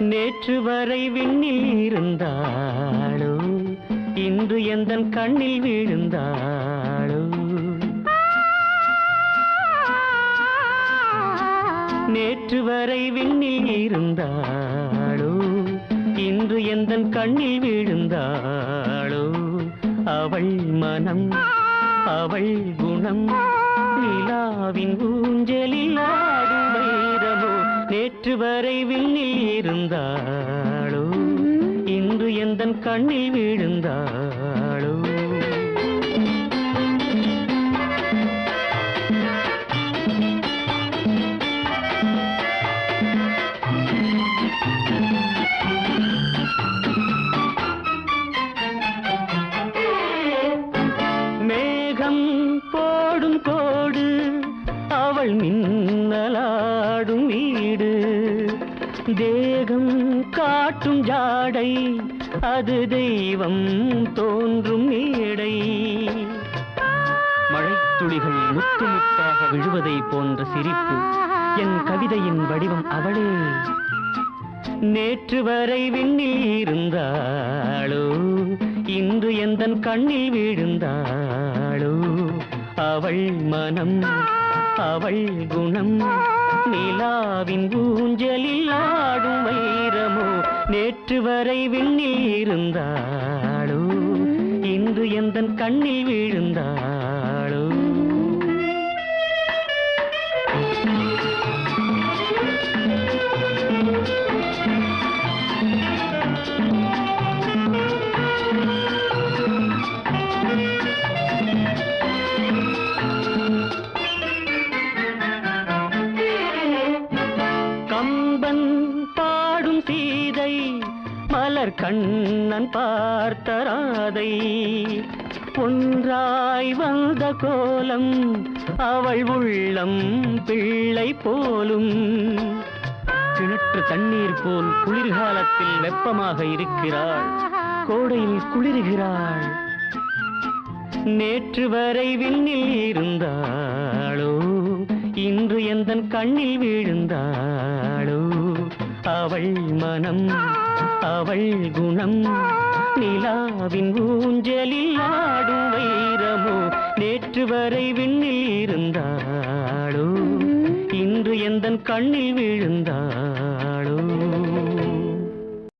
நேற்று வரை விண்ணில் இருந்தாளோ இன்று எந்தன் கண்ணில் விழுந்தாளோ. நேற்று வரை விண்ணில் இருந்தாளோ இன்று எந்தன் கண்ணில் விழுந்தாளோ. அவள் மனம் அவள் குணம் நிலாவின் ஊஞ்சலில் ஆடும் நேற்று வரை விண்ணில் இருந்தாளோ? இன்று எந்தன் கண்ணில் விழுந்தாளோ? மேகம் போடும் கோடு அவள் மின் தேகம் காட்டும் ஜாடை அது தெய்வம் தோன்றும் மேடை. மழைத்துளிகள் முத்து முத்தாக விழுவதை போன்ற சிரிப்பு என் கவிதையின் வடிவம் அவளே. நேற்று வரை விண்ணில் இருந்தாளோ இன்று எந்தன் கண்ணில் விழுந்தாளோ. அவள் மனம் அவள் குணம் நிலாவின் ஊஞ்சலில் நேற்று வரை விண்ணில் இருந்தாளோ இன்று எந்தன் கண்ணில் விழுந்தாளோ. கம்பன் பாடும் தீ மலர் கண்ணன் பார்த்த ராதை ஒன்றாய் வந்த கோலம் அவள் உள்ளம் பிள்ளை போலும். கிணற்று தண்ணீர் போல் குளிர்காலத்தில் வெப்பமாக இருக்கிறாள். கோடையில் குளிர்கிறாள். நேற்று வரை விண்ணில் இருந்தாளோ இன்று எந்தன் கண்ணில் விழுந்தாளோ? அவள் மனம் அவள் குணம். நிலாவின் ஊஞ்சலில் ஆடும் வைரமோ நேற்று வரை விண்ணில் இருந்தாளோ. இன்று எந்தன் கண்ணில் விழுந்தாள்.